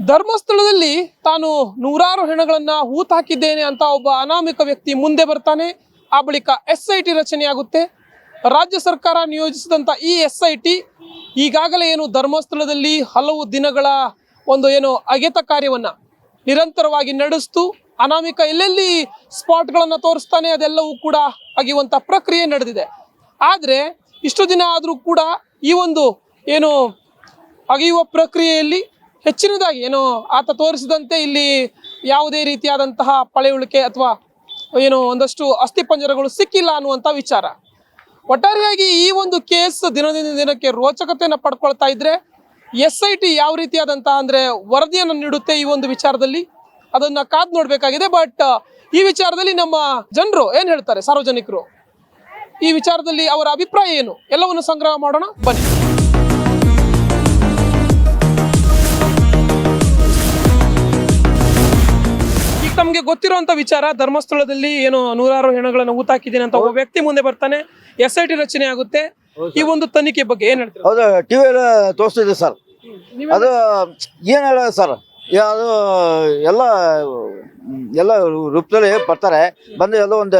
ಧರ್ಮಸ್ಥಳದಲ್ಲಿ ತಾನು ನೂರಾರು ಹೆಣಗಳನ್ನು ಹೂತ್ ಹಾಕಿದ್ದೇನೆ ಅಂತ ಒಬ್ಬ ಅನಾಮಿಕ ವ್ಯಕ್ತಿ ಮುಂದೆ ಬರ್ತಾನೆ. ಆ ಬಳಿಕ ಎಸ್ ಐ ಟಿ ರಚನೆಯಾಗುತ್ತೆ. ರಾಜ್ಯ ಸರ್ಕಾರ ನಿಯೋಜಿಸಿದಂಥ ಈ ಎಸ್ ಐ ಟಿ ಈಗಾಗಲೇ ಏನು ಧರ್ಮಸ್ಥಳದಲ್ಲಿ ಹಲವು ದಿನಗಳ ಒಂದು ಏನು ಅಗೆತ ಕಾರ್ಯವನ್ನು ನಿರಂತರವಾಗಿ ನಡೆಸ್ತು. ಅನಾಮಿಕ ಎಲ್ಲೆಲ್ಲಿ ಸ್ಪಾಟ್ಗಳನ್ನು ತೋರಿಸ್ತಾನೆ ಅದೆಲ್ಲವೂ ಕೂಡ ಅಗೆಯುವಂಥ ಪ್ರಕ್ರಿಯೆ ನಡೆದಿದೆ. ಆದರೆ ಇಷ್ಟು ದಿನ ಆದರೂ ಕೂಡ ಈ ಒಂದು ಏನು ಅಗೆಯುವ ಪ್ರಕ್ರಿಯೆಯಲ್ಲಿ ಹೆಚ್ಚಿನದಾಗಿ ಏನು ಆತ ತೋರಿಸಿದಂತೆ ಇಲ್ಲಿ ಯಾವುದೇ ರೀತಿಯಾದಂತಹ ಪಳೆಯುಳಿಕೆ ಅಥವಾ ಏನು ಒಂದಷ್ಟು ಅಸ್ಥಿಪಂಜರಗಳು ಸಿಕ್ಕಿಲ್ಲ ಅನ್ನುವಂಥ ವಿಚಾರ. ಒಟ್ಟಾರೆಯಾಗಿ ಈ ಒಂದು ಕೇಸ್ ದಿನದಿಂದ ದಿನಕ್ಕೆ ರೋಚಕತೆಯನ್ನು ಪಡ್ಕೊಳ್ತಾ ಇದ್ರೆ ಎಸ್ ಐ ಟಿ ಯಾವ ರೀತಿಯಾದಂತಹ ಅಂದ್ರೆ ವರದಿಯನ್ನು ನೀಡುತ್ತೆ ಈ ಒಂದು ವಿಚಾರದಲ್ಲಿ? ಅದನ್ನ ಕಾದ್ ನೋಡಬೇಕಾಗಿದೆ, ಬಟ್ ಈ ವಿಚಾರದಲ್ಲಿ ನಮ್ಮ ಜನರು ಏನು ಹೇಳ್ತಾರೆ ಸಾರ್ವಜನಿಕರು? ಈ ವಿಚಾರದಲ್ಲಿ ಅವರ ಅಭಿಪ್ರಾಯ ಏನು? ಎಲ್ಲವನ್ನು ಸಂಗ್ರಹ ಮಾಡೋಣ, ಬನ್ನಿ. ತಮಗೆ ಗೊತ್ತಿರುವಂತ ವಿಚಾರ ಧರ್ಮಸ್ಥಳದಲ್ಲಿ ಏನು ನೂರಾರು ಹೆಣಗಳನ್ನು ಊತಾಕಿದ್ದೀನಿ ಅಂತ ಒಬ್ಬ ವ್ಯಕ್ತಿ ಮುಂದೆ ಬರ್ತಾನೆ ಎಸ್ ಐ ಟಿ ರಚನೆ ಆಗುತ್ತೆ. ಈ ಒಂದು ತನಿಖೆ ಬಗ್ಗೆ ಏನ್ ಹೇಳ್ತೀರಾ? ಹೌದು ಟಿವಿ ಎಲ್ಲ ತೋರಿಸ್ತಿದೆ ಸರ್. ಅದು ಏನು ಹೇಳ ಸರ್? ಅದು ಎಲ್ಲ ಎಲ್ಲ ರೂಪದಲ್ಲಿ ಬರ್ತಾರೆ. ಬಂದು ಎಲ್ಲ ಒಂದು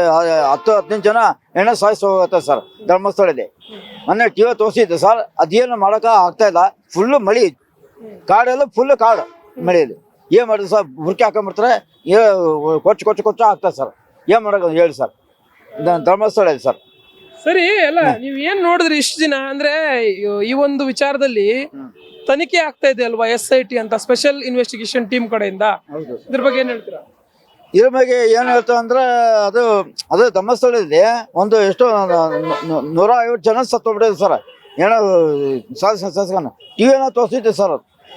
ಹತ್ತು ಹದಿನೈದು ಜನ ಎಣ್ಣೆ ಸಾಯಿಸಿ ಹೋಗುತ್ತೆ ಸರ್ ಧರ್ಮಸ್ಥಳದಲ್ಲಿ. ಮೊನ್ನೆ ಟಿವಿ ತೋರಿಸಿದ್ದೆ ಸರ್. ಅದೇನು ಮಾಡೋಕೆ ಆಗ್ತಾ ಇಲ್ಲ. ಫುಲ್ಲು ಮಳಿ. ಕಾಡೆಲ್ಲ ಫುಲ್ ಕಾಡು ಮಳೆಯಲ್ಲಿ. ಏನು ಮಾಡಿದ್ರು ಸರ್? ಹುರ್ಕಿ ಹಾಕೊಂಡ್ಬಿಡ್ತಾರೆ? ಏ ಕೊಚ್ಚು ಕೊಚ್ಚು ಕೊಚ್ಚು ಆಗ್ತದೆ ಸರ್. ಏನು ಮಾಡೋದು ಹೇಳಿ ಸರ್. ಧರ್ಮಸ್ಥಳ ಇದೆ ಸರ್. ಸರಿ ಅಲ್ಲ ನೀವ್ ಏನ್ ನೋಡಿದ್ರಿ ಇಷ್ಟು ದಿನ? ಅಂದ್ರೆ ಈ- ಒಂದು ವಿಚಾರದಲ್ಲಿ ತನಿಖೆ ಆಗ್ತಾ ಇದೆ ಅಲ್ವಾ ಎಸ್ ಐ ಟಿ ಅಂತ ಸ್ಪೆಷಲ್ ಇನ್ವೆಸ್ಟಿಗೇಷನ್ ಟೀಮ್ ಕಡೆಯಿಂದ? ಹೌದು ಇದ್ರ ಬಗ್ಗೆ ಏನ್ ಹೇಳ್ತೀರಾ? ಇದ್ರ ಬಗ್ಗೆ ಏನು ಹೇಳ್ತಾ ಅಂದ್ರೆ ಅದು ಅದು ಧರ್ಮಸ್ಥಳದಲ್ಲಿ ಒಂದು ಎಷ್ಟು ನೂರ ಐವತ್ತು ಜನ ಸತ್ತೋಗ್ಬಿಟ್ಟಿದೆ ಸರ್. ಏನೋ ಸಾಸ್ಕನ ಟಿ ವಿನ ತೋರಿಸಿದ್ದೆ ಸರ್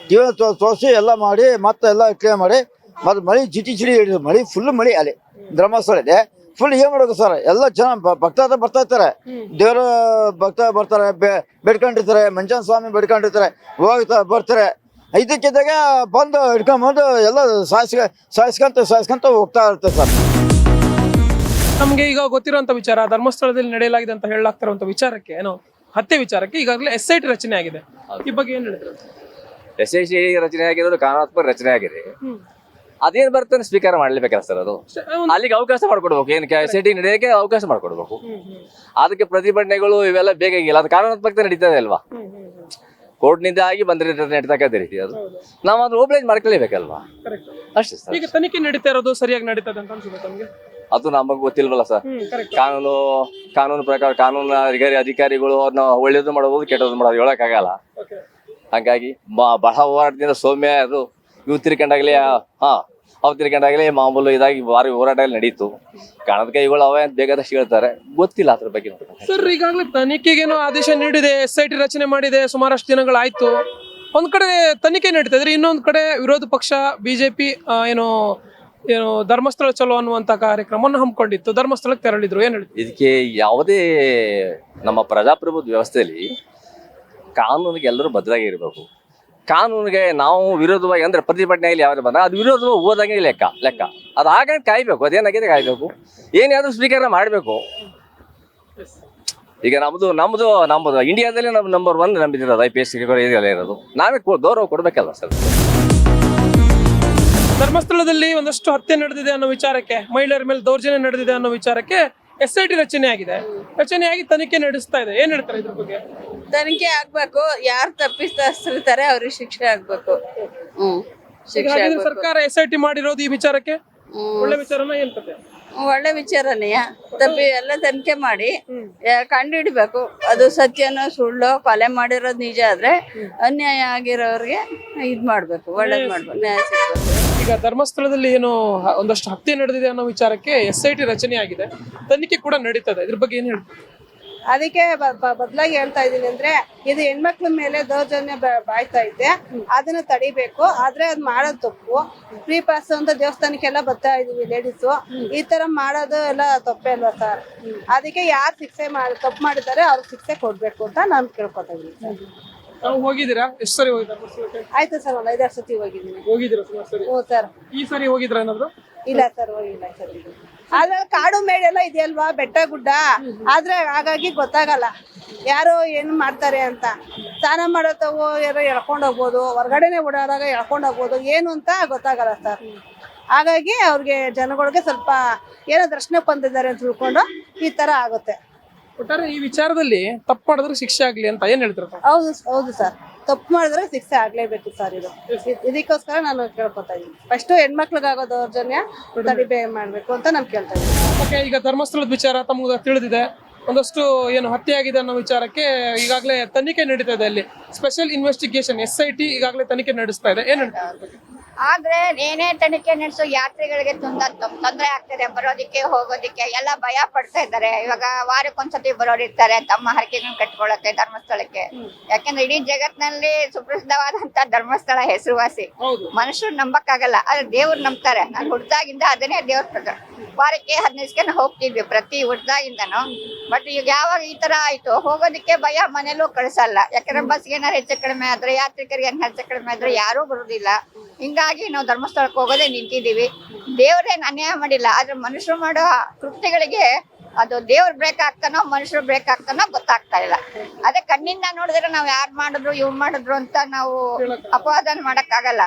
ಟಿ ವಿನ ತೋರಿಸಿ ಎಲ್ಲ ಮಾಡಿ ಮತ್ತೆ ಎಲ್ಲ ಕ್ಲಿಯರ್ ಮಾಡಿ ಮತ್ತೆ ಮಳೆ ಜಿಟಿ ಜಿಡಿ ಹಿಡಿದು, ಮಳೆ ಫುಲ್ ಮಳೆ ಅಲ್ಲಿ ಧರ್ಮಸ್ಥಳ ಇದೆ. ಫುಲ್ ಏನ್ ಮಾಡೋದು ಸರ್? ಎಲ್ಲ ಜನ ಭಕ್ತಾದ ಬರ್ತಾ ಇರ್ತಾರೆ. ದೇವರ ಭಕ್ತ ಬರ್ತಾರೆ ಬೇಡ್ಕೊಂಡಿರ್ತಾರೆ, ಮಂಜನ್ ಸ್ವಾಮಿ ಬೇಡ್ಕೊಂಡಿರ್ತಾರೆ, ಹೋಗ್ತಾ ಬರ್ತಾರೆ. ಇದಕ್ಕಿದ್ದಾಗ ಬಂದು ಹಿಡ್ಕೊಂಬಂದು ಎಲ್ಲ ಸಾಯಿಸ್ಕ, ಸಾಯಿಸ್ಕೊಂತ ಸಾಯಿಸ್ಕೊಂತ ಹೋಗ್ತಾ ಇರುತ್ತೆ ಸರ್. ನಮ್ಗೆ ಈಗ ಗೊತ್ತಿರುವಂತ ವಿಚಾರ, ಧರ್ಮಸ್ಥಳದಲ್ಲಿ ನಡೆಯಲಾಗಿದೆ ಅಂತ ಹೇಳಲಾಗ್ತಿರುವಂತ ವಿಚಾರಕ್ಕೆ, ಏನು ಹತ್ಯೆ ವಿಚಾರಕ್ಕೆ ಈಗಾಗಲೇ ಎಸ್ ಐ ರಚನೆ ಆಗಿದೆ. ಈ ಬಗ್ಗೆ ಏನ್ ಹೇಳ್ತೀರಾ ಎಸ್ ಐ ಸಿ ರಚನೆ ಆಗಿರೋದು ಕಾನೂನಾತ್ಮಕ ರಚನೆ ಆಗಿದೆ. ಅದೇನ್ ಬರ್ತದೆ ಸ್ವೀಕಾರ ಮಾಡ್ಲೇಬೇಕಲ್ಲ ಸರ್ ಅದು? ಅಲ್ಲಿಗೆ ಅವಕಾಶ ಮಾಡ್ಕೊಡ್ಬೇಕು. ಏನು ಎಸ್ ಐ ಟಿ ನಡೆಯೋಕೆ ಅವಕಾಶ ಮಾಡ್ಕೊಡ್ಬೇಕು. ಅದಕ್ಕೆ ಪ್ರತಿಭಟನೆಗಳು ಇವೆಲ್ಲ ಬೇಕಾಗಿಲ್ಲ ಅದು ಕಾನೂನಾತ್ಮಕ ನಡೀತದೆ ಅಲ್ವಾ? ಕೋರ್ಟ್ನಿಂದ ಆಗಿ ಬಂದ್ರೆ ನಡೀತಕ್ಕಂಥ ರೀತಿ ಅದು. ನಾವು ಅದ್ರ ಓಬ್ಲೈಜ್ ಮಾಡ್ಕೊಳ್ಬೇಕಲ್ವಾ ಅಷ್ಟೇ ಸರ್. ಈಗ ತನಿಖೆ ನಡೀತಾ ಇರೋದು ಸರಿಯಾಗಿ ನಡೀತದೆ ಅಂತ ಅನ್ಸುತ್ತೆ ತಮ್ಗೆ? ಅದು ನಮಗೆ ಗೊತ್ತಿಲ್ವಲ್ಲ ಸರ್. ಕಾನೂನು ಕಾನೂನು ಪ್ರಕಾರ ಕಾನೂನು ಅಧಿಕಾರಿ ಅಧಿಕಾರಿಗಳು ಅವ್ರನ್ನ ಒಳ್ಳೇದು ಮಾಡಬಹುದು ಕೆಟ್ಟದ್ದು ಮಾಡೋದು ಹೇಳಕ್ಕಾಗಲ್ಲ. ಓಕೆ ಹಾಗಾಗಿ ಬಹಳ ಹೋರಾಟದಿಂದ ಸೌಮ್ಯ ಅದು ಇವು ತಿರ್ಕೊಂಡಾಗ್ಲಿ ಹಾ ಅವು ತಿರ್ಕೊಂಡಾಗ್ಲಿ ಮಾಮೂಲು ಇದಾಗಿ ಭಾರಿ ಹೋರಾಟ ನಡೀತು. ಕಾಣದ ಕೈಗಳು ಅವೇ ಅಂತ ಬೇಕಾದಷ್ಟು ಹೇಳ್ತಾರೆ. ಗೊತ್ತಿಲ್ಲ ಅದ್ರ ಬಗ್ಗೆ ಸರ್ ಈಗಾಗಲೇ ತನಿಖೆಗೇನೋ ಆದೇಶ ನೀಡಿದೆ ಎಸ್ ಐ ಟಿ ರಚನೆ ಮಾಡಿದೆ ಸುಮಾರಷ್ಟು ದಿನಗಳಾಯ್ತು. ಒಂದ್ ಕಡೆ ತನಿಖೆ ನಡೀತಾ ಇದ್ರೆ ಇನ್ನೊಂದ್ ಕಡೆ ವಿರೋಧ ಪಕ್ಷ ಬಿಜೆಪಿ ಏನು ಏನು ಧರ್ಮಸ್ಥಳ ಚಲೋ ಅನ್ನುವಂತ ಕಾರ್ಯಕ್ರಮವನ್ನು ಹಮ್ಮಿಕೊಂಡಿತ್ತು. ಧರ್ಮಸ್ಥಳಕ್ಕೆ ತೆರಳಿದ್ರು. ಏನ್ ಹೇಳ್ತೀವಿ ಇದಕ್ಕೆ ಯಾವುದೇ ನಮ್ಮ ಪ್ರಜಾಪ್ರಭುತ್ವ ವ್ಯವಸ್ಥೆಯಲ್ಲಿ ಕಾನೂನಿಗೆ ಎಲ್ಲರೂ ಬದ್ಧರಾಗಿರ್ಬೇಕು ಕಾನೂನಿಗೆ ನಾವು ವಿರೋಧವಾಗಿ ಅಂದ್ರೆ ಪ್ರತಿಭಟನೆಯಲ್ಲಿ ಯಾವ್ದು ಬಂದ ಅದು ವಿರೋಧವಾಗಿ ಹೋದಾಗೆ ಲೆಕ್ಕ ಲೆಕ್ಕ. ಅದು ಹಾಗಾಗಿ ಕಾಯ್ಬೇಕು ಅದೇನಾಗಿದೆ ಕಾಯ್ಬೇಕು. ಏನಾದ್ರೂ ಸ್ವೀಕಾರ ಮಾಡಬೇಕು. ಈಗ ನಮ್ಮದು ನಮ್ಮದು ನಮ್ಮದು ಇಂಡಿಯಾದಲ್ಲಿ ನಮ್ಮ ನಂಬರ್ ಒನ್ ನಂಬಿದಿರೋದು ಐ ಪಿ ಎಸ್ ಇರೋದು. ನಾವೇ ಗೌರವ ಕೊಡಬೇಕಲ್ಲ ಸರ್. ಧರ್ಮಸ್ಥಳದಲ್ಲಿ ಒಂದಷ್ಟು ಹತ್ಯೆ ನಡೆದಿದೆ ಅನ್ನೋ ವಿಚಾರಕ್ಕೆ, ಮಹಿಳೆಯರ ಮೇಲೆ ದೌರ್ಜನ್ಯ ನಡೆದಿದೆ ಅನ್ನೋ ವಿಚಾರಕ್ಕೆ ಎಸ್ ಐ ಟಿ ರಚನೆ ಆಗಿದೆ. ರಚನೆಯಾಗಿ ತನಿಖೆ ನಡೆಸ್ತಾ ಇದೆ. ಏನ್ ಹೇಳ್ತಾರೆ ಇದ್ರ ಬಗ್ಗೆ? ತನಿಖೆ ಆಗ್ಬೇಕು. ಯಾರು ತಪ್ಪಿಸ್ತಾರೆ ಅವ್ರಿಗೆ ಶಿಕ್ಷೆ ಆಗ್ಬೇಕು. ಹ್ಮ್. ಶಿಕ್ಷೆ ಹಾಗಿದ್ರೆ ಆಗ್ಬೇಕು. ಸರ್ಕಾರ ಎಸ್ ಐ ಟಿ ಮಾಡಿರೋದು ಈ ವಿಚಾರಕ್ಕೆ? ಹ್ಮ್. ಒಳ್ಳೆ ವಿಚಾರನ ಏನ್ ಕತೆ ಒಳ್ಳೆ ವಿಚಾರನೆಯ? ತಪ್ಪಿ ಎಲ್ಲ ತನಿಖೆ ಮಾಡಿ. ಕಂಡು ಹಿಡಿಬೇಕು ಅದು ಸತ್ಯನೋ ಸುಳ್ಳು ಕೊಲೆ ಮಾಡಿರೋದು ನಿಜ ಆದ್ರೆ ಅನ್ಯಾಯ ಆಗಿರೋರಿಗೆ ಇದ್ ಮಾಡ್ಬೇಕು. ಒಳ್ಳೇದ್ ಮಾಡ್ಬೇಕು. ನ್ಯಾಯ ಸಿಗ್ಬೇಕು. ಈಗ ಧರ್ಮಸ್ಥಳದಲ್ಲಿ ಏನು ಒಂದಷ್ಟು ಹತ್ಯೆ ನಡೆದಿದೆ ಅನ್ನೋ ವಿಚಾರಕ್ಕೆ ಎಸ್ ಐ ಟಿ ರಚನೆ ಆಗಿದೆ ತನಿಖೆ ಕೂಡ ನಡೀತದೆ. ಇದ್ರ ಬಗ್ಗೆ ಏನ್ ಹೇಳ್ತೀವಿ ಅದಕ್ಕೆ ಬದಲಾಗಿ ಹೇಳ್ತಾ ಇದೀನಿ ಅಂದ್ರೆ, ಇದು ಹೆಣ್ಮಕ್ಳ ಮೇಲೆ ದೌರ್ಜನ್ಯ ಬಾಯ್ತಾ ಇದೆ. ಅದನ್ನ ತಡಿಬೇಕು. ಆದ್ರೆ ಅದ್ ಮಾಡೋದ್ ತಪ್ಪು. ಫ್ರೀ ಪಾಸ್ ಅಂತ ದೇವಸ್ಥಾನಕ್ಕೆಲ್ಲ ಬರ್ತಾ ಇದೀವಿ ಲೇಡೀಸು ಈ ತರ ಮಾಡೋದು ಎಲ್ಲ ತಪ್ಪೇ ಅಲ್ವಾ ಸರ್ ಅದಕ್ಕೆ ಯಾರು ಶಿಕ್ಷೆ ಮಾಡಿ ತಪ್ಪು ಮಾಡಿದ್ದಾರೆ, ಅವ್ರಿಗೆ ಶಿಕ್ಷೆ ಕೊಡ್ಬೇಕು ಅಂತ ನಾನು ಕೇಳ್ಕೊತಾ ಇದೀನಿ ತಾವು ಹೋಗಿದ್ದೀರಾ? ಎಷ್ಟು ಸರಿ ಹೋಗಿದ್ದೀರಾ? ಆಯ್ತು ಸರ್ ಒಂದು ಐದಾರು ಸತಿ ಹೋಗಿದ್ದೀನಿ. ಹೋಗಿದ್ದೀರಾ ಸುಮಾರು ಸರಿ ಹ್ಞೂ ಸರ್. ಈ ಸರಿ ಹೋಗಿದ್ರ ಏನಾದ್ರು? ಇಲ್ಲ ಸರ್ ಹೋಗಿಲ್ಲ ಸರ್ ಆದ್ರೆ ಕಾಡು ಮೇಡೆಲ್ಲ ಇದೆಯಲ್ವಾ? ಬೆಟ್ಟ ಗುಡ್ಡ? ಆದ್ರೆ ಹಾಗಾಗಿ ಗೊತ್ತಾಗಲ್ಲ. ಯಾರು ಏನು ಮಾಡ್ತಾರೆ ಅಂತ. ಸ್ನಾನ ಮಾಡತ್ತವು ಯಾರೋ ಎಳ್ಕೊಂಡು ಹೋಗ್ಬೋದು ಹೊರ್ಗಡೆನೆ ಓಡಾಡಾಗ ಎಳ್ಕೊಂಡು ಹೋಗ್ಬೋದು ಏನು ಅಂತ ಗೊತ್ತಾಗಲ್ಲ ಸರ್. ಹಾಗಾಗಿ ಅವ್ರಿಗೆ ಜನಗಳಿಗೆ ಸ್ವಲ್ಪ ಏನೋ ದರ್ಶನಕ್ಕೆ ಬಂದಿದ್ದಾರೆ ಅಂತ ತಿಳ್ಕೊಂಡು ಈ ತರ ಆಗುತ್ತೆ. ಒಟ್ಟಾರೆ ಈ ವಿಚಾರದಲ್ಲಿ ತಪ್ಪು ಮಾಡಿದ್ರೆ ಶಿಕ್ಷೆ ಆಗ್ಲಿ ಅಂತ ಏನ್ ಹೇಳ್ತಾರೆ ತಾವು? ಹೌದು ಹೌದು ಸರ್. ತಪ್ಪು ಮಾಡಿದ್ರೆ ಶಿಕ್ಷೆ ಆಗ್ಲೇಬೇಕು ಸರ್ ಇದು. ಇದ್- ಇದಕ್ಕೋಸ್ಕರ ನಾನು ಕೇಳ್ಕೊತಾ ಇದ್ದೀನಿ. ಫಸ್ಟ್ ಹೆಣ್ಮಕ್ಳಿಗಾಗೋ ದೌರ್ಜನ್ಯ ತಡಿಬೇ ಮಾಡ್ಬೇಕು ಅಂತ ನಾನು ಕೇಳ್ತಾ ಇದ್ದೀನಿ. ಓಕೆ ಈಗ ಧರ್ಮಸ್ಥಳದ ವಿಚಾರ ತಮಗೆ ತಿಳಿದಿದೆ. ಒಂದಷ್ಟು ಏನು ಹತ್ಯೆ ಆಗಿದೆ ಅನ್ನೋ ವಿಚಾರಕ್ಕೆ ಈಗಾಗಲೇ ತನಿಖೆ ನಡೀತಾ ಇದೆ ಅಲ್ಲಿ. Special investigation S I T ಈಗಾಗಲೇ ತನಿಖೆ ನಡೆಸ್ತಾ ಇದೆ. ಏನು ಹೇಳ್ತಾರೆ? ಆದ್ರೆ ಏನೇ ತನಿಖೆ ನಡೆಸೋ ಯಾತ್ರಿಗಳಿಗೆ ತುಂಬಾ ತೊಂದರೆ ಆಗ್ತದೆ ಬರೋದಿಕ್ಕೆ ಹೋಗೋದಿಕ್ಕೆ ಎಲ್ಲ ಭಯ ಪಡ್ತಾ ಇದ್ದಾರೆ. ಇವಾಗ ವಾರಕ್ಕೊಂದ್ಸತಿ ಬರೋರು ಇರ್ತಾರೆ ತಮ್ಮ ಹರಕೆಗಳನ್ನ ಕಟ್ಕೊಳಕ್ಕೆ ಧರ್ಮಸ್ಥಳಕ್ಕೆ. ಯಾಕೆಂದ್ರೆ ಇಡೀ ಜಗತ್ನಲ್ಲಿ ಸುಪ್ರಸಿದ್ಧವಾದಂತ ಧರ್ಮಸ್ಥಳ ಹೆಸರುವಾಸಿ. ಮನುಷ್ಯರು ನಂಬಕ್ಕಾಗಲ್ಲ ಆದ್ರೆ ದೇವ್ರು ನಂಬ್ತಾರೆ. ನಾನು ಹುಡ್ದಾಗಿಂದ ಅದನ್ನೇ ದೇವ್ರ ಪ್ರಕಾರ ವಾರಕ್ಕೆ ಹದಿನೈದು ಹೋಗ್ತಿದ್ವಿ ಪ್ರತಿ ಹುಡ್ದಾಗಿಂದನು ಬಟ್ ಈಗ ಯಾವಾಗ ಈ ತರ ಆಯ್ತು ಹೋಗೋದಿಕ್ಕೆ ಭಯ ಮನೇಲೂ ಕಳ್ಸಲ್ಲ. ಯಾಕಂದ್ರೆ ಬಸ್ಗೆ ಏನಾರು ಹೆಚ್ಚು ಕಡಿಮೆ ಆದ್ರೆ ಯಾತ್ರಿಕರಿಗೆ ಏನಾರು ಹೆಚ್ಚು ಕಡಿಮೆ ಆದ್ರೆ ಯಾರೂ ಬರುದಿಲ್ಲ. ಹಿಂಗಾಗಿ ನಾವು ಧರ್ಮಸ್ಥಳಕ್ಕೆ ಹೋಗೋದೇ ನಿಂತಿದ್ದೀವಿ. ದೇವರೇನು ಅನ್ಯಾಯ ಮಾಡಿಲ್ಲ, ಆದ್ರೆ ಮನುಷ್ಯರು ಮಾಡೋ ಕೃತ್ಯಗಳಿಗೆ ಅದು ದೇವ್ರ ಬ್ರೇಕ್ ಆಗ್ತಾನೋ, ಮನುಷ್ಯರು ಬ್ರೇಕ್ ಆಗ್ತಾನೋ ಗೊತ್ತಾಗ್ತಾ ಇಲ್ಲ. ಅದೇ ಕಣ್ಣಿಂದ ನೋಡಿದ್ರೆ ನಾವು ಯಾರು ಮಾಡಿದ್ರು ಇವ್ ಮಾಡಿದ್ರು ಅಂತ ನಾವು ಅಪವಾದನ ಮಾಡಕ್ಕಾಗಲ್ಲ.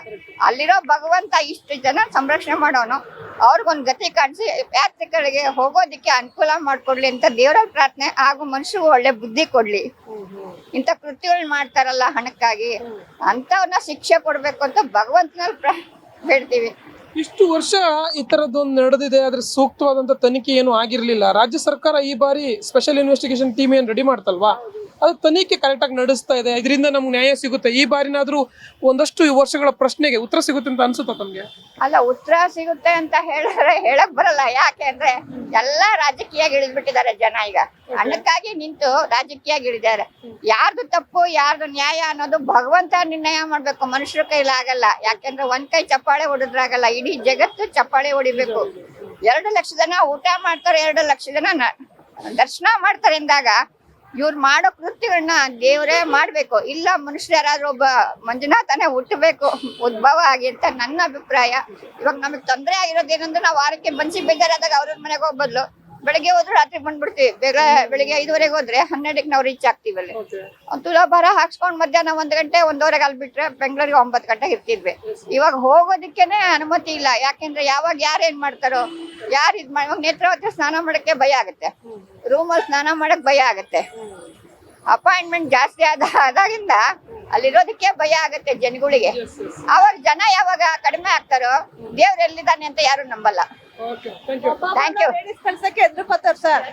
ಅಲ್ಲಿರೋ ಭಗವಂತ ಇಷ್ಟು ಜನ ಸಂರಕ್ಷಣೆ ಮಾಡೋನು. ಅವ್ರಿಗೊಂದ್ ಗತಿ ಕಾಣಿಸಿ ಯಾತ್ರಿಗಳಿಗೆ ಹೋಗೋದಿಕ್ಕೆ ಅನುಕೂಲ ಮಾಡ್ಕೊಡ್ಲಿ ಅಂತ ದೇವರ ಪ್ರಾರ್ಥನೆ ಹಾಗೂ ಮನುಷ್ಯರು ಒಳ್ಳೆ ಬುದ್ಧಿ ಕೊಡ್ಲಿ. ಇಂಥ ಕೃತ್ಯಗಳು ಮಾಡ್ತಾರಲ್ಲ ಹಣಕ್ಕಾಗಿ. ಅಂತವನ್ನ ಶಿಕ್ಷೆ ಕೊಡ್ಬೇಕು ಅಂತ ಭಗವಂತನಲ್ಲಿ ಪ್ರ ಬೇಡ್ತೀವಿ ಇಷ್ಟು ವರ್ಷ ಈ ತರದೊಂದು ನಡೆದಿದೆ, ಆದ್ರೆ ಸೂಕ್ತವಾದಂತ ತನಿಖೆ ಏನು ಆಗಿರ್ಲಿಲ್ಲ. ರಾಜ್ಯ ಸರ್ಕಾರ ಈ ಬಾರಿ ಸ್ಪೆಷಲ್ ಇನ್ವೆಸ್ಟಿಗೇಷನ್ ಟೀಮ್ ಏನ್ ರೆಡಿ ಮಾಡ್ತಲ್ವಾ? ಅದು ತನಿಖೆ ಕರೆಕ್ಟಾಗಿ ನಡೆಸ್ತಾ ಇದೆ. ಇದರಿಂದ ನಮ್ಗೆ ನ್ಯಾಯ ಸಿಗುತ್ತೆ. ಈ ಬಾರಿನಾದ್ರೂ ಒಂದಷ್ಟು ವರ್ಷಗಳ ಪ್ರಶ್ನೆಗೆ ಉತ್ತರ ಸಿಗುತ್ತೆ ಅಂತ ಅನ್ಸುತ್ತಾ ತಮ್ಗೆ? ಅಲ್ಲ, ಉತ್ತರ ಸಿಗುತ್ತೆ ಅಂತ ಹೇಳಿದ್ರೆ ಹೇಳಕ್ ಬರಲ್ಲ. ಯಾಕೆ ಅಂದ್ರೆ ಎಲ್ಲಾ ರಾಜಕೀಯ ಇಳಿದ್ಬಿಟ್ಟಿದ್ದಾರೆ ಜನ ಈಗ. ಅದಕ್ಕಾಗಿ ನಿಂತು ರಾಜಕೀಯ ಇಳಿದಾರೆ. ಯಾರ್ದು ತಪ್ಪು, ಯಾರ್ದು ನ್ಯಾಯ ಅನ್ನೋದು ಭಗವಂತ ನಿರ್ಣಯ ಮಾಡ್ಬೇಕು. ಮನುಷ್ಯರ ಕೈಲಿ ಆಗಲ್ಲ. ಯಾಕೆಂದ್ರೆ ಒಂದ್ ಕೈ ಚಪ್ಪಾಳೆ ಹೊಡೆದ್ರಾಗಲ್ಲ ಇಡೀ ಜಗತ್ತು ಚಪ್ಪಾಳೆ ಹೊಡಿಬೇಕು. ಎರಡು ಲಕ್ಷ ಜನ ಊಟ ಮಾಡ್ತಾರೆ, ಎರಡು ಲಕ್ಷ ಜನ ದರ್ಶನ ಮಾಡ್ತಾರೆ ಅಂದಾಗ ಇವ್ರು ಮಾಡೋ ಕೃತ್ಯಗಳನ್ನ ದೇವರೇ ಮಾಡ್ಬೇಕು. ಇಲ್ಲ ಮನುಷ್ಯ ಯಾರಾದ್ರೂ ಒಬ್ಬ ಮಂಜುನಾಥನೇ ಹುಟ್ಟಬೇಕು, ಉದ್ಭವ ಆಗಿ ಅಂತ ನನ್ನ ಅಭಿಪ್ರಾಯ. ಇವಾಗ ನಮಗ್ ತೊಂದರೆ ಆಗಿರೋದೇನಂದ್ರೆ ನಾವು ವಾರಕ್ಕೆ ಮನ್ಸಿಗೆ ಬೇಜಾರಾದಾಗ ಅವ್ರ ಮನೆಗೆ ಹೋಗ್ಬದ್ಲು. ಬೆಳಗ್ಗೆ ಹೋದ್ರೆ ರಾತ್ರಿ ಬಂದ್ಬಿಡ್ತೀವಿ. ಬೇಗ ಬೆಳಿಗ್ಗೆ ಐದುವರೆಗೆ ಹೋದ್ರೆ ಹನ್ನೆರಡಕ್ಕೆ ನಾವು ರೀಚ್ ಆಗ್ತೀವಿ ಅಲ್ಲಿ ಒಂದ್ ತುಲಾಭಾರ ಹಾಕ್ಸ್ಕೊಂಡ್ ಮಧ್ಯಾಹ್ನ ಒಂದ್ ಗಂಟೆ ಒಂದೂವರೆಗೆ ಅಲ್ಲಿ ಬಿಟ್ರೆ ಬೆಂಗಳೂರಿಗೆ ಒಂಬತ್ತು ಗಂಟೆ ಇರ್ತಿದ್ವಿ ಇವಾಗ ಹೋಗೋದಕ್ಕೇನೆ ಅನುಮತಿ ಇಲ್ಲ. ಯಾಕೆಂದ್ರೆ ಯಾವಾಗ ಯಾರು ಏನ್ ಮಾಡ್ತಾರೋ ಯಾರು ಇದ್ ಮಾಡಿ ನೇತ್ರಾವತಿ ಸ್ನಾನ ಮಾಡಕ್ಕೆ ಭಯ ಆಗುತ್ತೆ. ರೂಮಲ್ಲಿ ಸ್ನಾನ ಮಾಡಕ್ ಭಯ ಆಗುತ್ತೆ. ಅಪಾಯಿಂಟ್ಮೆಂಟ್ ಜಾಸ್ತಿ ಆದ ಆದಾಗಿಂದ ಅಲ್ಲಿರೋದಕ್ಕೆ ಭಯ ಆಗುತ್ತೆ ಜನಗಳಿಗೆ. ಅವಾಗ ಜನ ಯಾವಾಗ ಕಡಿಮೆ ಆಗ್ತಾರೋ ದೇವ್ರು ಎಲ್ಲಿದ್ದಾನೆ ಅಂತ ಯಾರು ನಂಬಲ್ಲ. ಥ್ಯಾಂಕ್ ಯು ಲೇಡೀಸ್ ಕಳ್ಸಕ್ಕೆ ಎದ್ರುಕೋತಾರ ಸರ್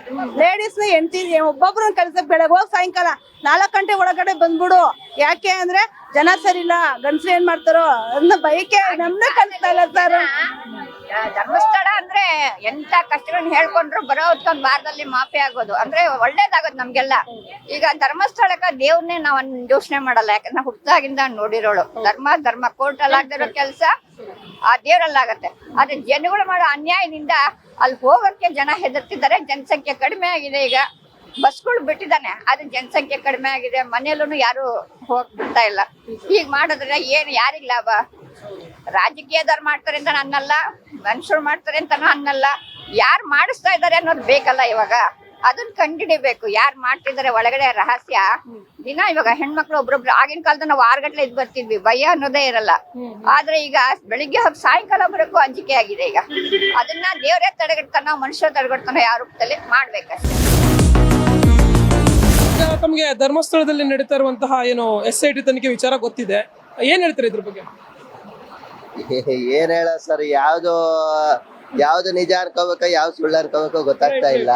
ಲೇಡೀಸ್ ಎಂಟಿ ಒಬ್ಬೊಬ್ರನ್ನ ಕಳ್ಸಕ್ ಬೆಳಗ್ಗೆ ಹೋಗಿ ಸಾಯಂಕಾಲ ನಾಲ್ಕು ಗಂಟೆ ಒಳಗಡೆ ಬಂದ್ಬಿಡು. ಯಾಕೆ ಅಂದ್ರೆ ಜನ ಸರಿ ಇಲ್ಲ. ಗಂಡಸ್ರು ಏನ್ ಮಾಡ್ತಾರೋ ಅದನ್ನ ಬೈಕೆ ನಮ್ನ ಕಳಿಸ್ತಾ ಇಲ್ಲ ಸರ್ ಧರ್ಮಸ್ಥಳ ಅಂದ್ರೆ ಎಂತ ಕಷ್ಟಗಳನ್ನ ಹೇಳ್ಕೊಂಡ್ರು ಬರೋ ಹೊತ್ಕೊಂಡ್ ವಾರದಲ್ಲಿ ಮಾಫಿ ಆಗೋದು. ಅಂದ್ರೆ ಒಳ್ಳೇದಾಗೋದು ನಮ್ಗೆಲ್ಲ. ಈಗ ಧರ್ಮಸ್ಥಳಕ್ಕ ದೇವ್ರನ್ನೇ ನಾವ್ ಯೋಚನೆ ಮಾಡಲ್ಲ. ಯಾಕಂದ್ರೆ ಹುಟ್ಟಾಗಿಂದ ನೋಡಿರೋಳು. ಧರ್ಮ ಧರ್ಮ ಕೋರ್ಟ್ ಅಲ್ಲಿ ಆಗದಿರೋ ಕೆಲಸ ಆ ದೇವ್ರಲ್ಲಾಗತ್ತೆ. ಆದ್ರೆ ಜನಗಳು ಮಾಡೋ ಅನ್ಯಾಯದಿಂದ ಅಲ್ಲಿ ಹೋಗಕ್ಕೆ ಜನ ಹೆದರ್ತಿದ್ದಾರೆ. ಜನಸಂಖ್ಯೆ ಕಡಿಮೆ ಆಗಿದೆ ಈಗ. ಬಸ್ಗಳು ಬಿಟ್ಟಿದ್ದಾನೆ. ಆದ್ರೆ ಜನಸಂಖ್ಯೆ ಕಡಿಮೆ ಆಗಿದೆ. ಮನೆಯಲ್ಲೂ ಯಾರು ಹೋಗ್ ಬಿಡ್ತಾ ಇಲ್ಲ. ಈಗ ಮಾಡಿದ್ರೆ ಏನು ಯಾರಿಗ್ ಲಾಭ? ರಾಜಕೀಯದವ್ರು ಮಾಡ್ತಾರೆ ಅಂತ ಅನ್ನಲ್ಲ ಮನುಷ್ಯರು ಮಾಡ್ತಾರೆ ಅಂತ ಅನ್ನಲ್ಲ ಯಾರು ಮಾಡಿಸ್ತಾ ಇದ್ದಾರೆ ಅನ್ನೋದು ಬೇಕಲ್ಲ ಇವಾಗ. ಅದನ್ನ ಕಂಡಿಡಿಬೇಕು, ಯಾರು ಮಾಡ್ತಿದ್ದಾರೆ ಒಳಗಡೆ ರಹಸ್ಯ. ದಿನ ಇವಾಗ ಹೆಣ್ಮಕ್ಳು ಒಬ್ರೊಬ್ರು, ಆಗಿನ ಕಾಲದ ನಾವು ಆರು ಇದ್ ಬರ್ತಿದ್ವಿ, ಭಯ ಅನ್ನೋದೇ ಇರಲ್ಲ. ಆದ್ರೆ ಈಗ ಬೆಳಿಗ್ಗೆ ಸಾಯಂಕಾಲ ಬರಕ್ಕೂ ಅಂಜಿಕೆ ಆಗಿದೆ ಈಗ. ಅದನ್ನ ದೇವರೇ ತಡೆಗಟ್ತಾನೋ ಮನುಷ್ಯ ತಡೆಗಟ್ತಾನೋ ಯಾವ ರೂಪದಲ್ಲಿ ಮಾಡ್ಬೇಕಷ್ಟೇ. ತಮ್ಗೆ ಧರ್ಮಸ್ಥಳದಲ್ಲಿ ನಡೀತಾ ಇರುವಂತಹ ಏನು ಎಸ್ ಐ ಟಿ ತನಿಖೆ ವಿಚಾರ ಗೊತ್ತಿದೆ. ಏನ್ ಹೇಳ್ತಾರೆ ಇದ್ರ ಬಗ್ಗೆ? ಏನ್ ಹೇಳ ಸರ್ ಯಾವ್ದು ಯಾವ್ದು ನಿಜ ಅನ್ಕೋಬೇಕ ಯಾವ್ದು ಸುಳ್ಳು ಅನ್ಕೋಬೇಕೋ ಗೊತ್ತಾಗ್ತಾ ಇಲ್ಲ.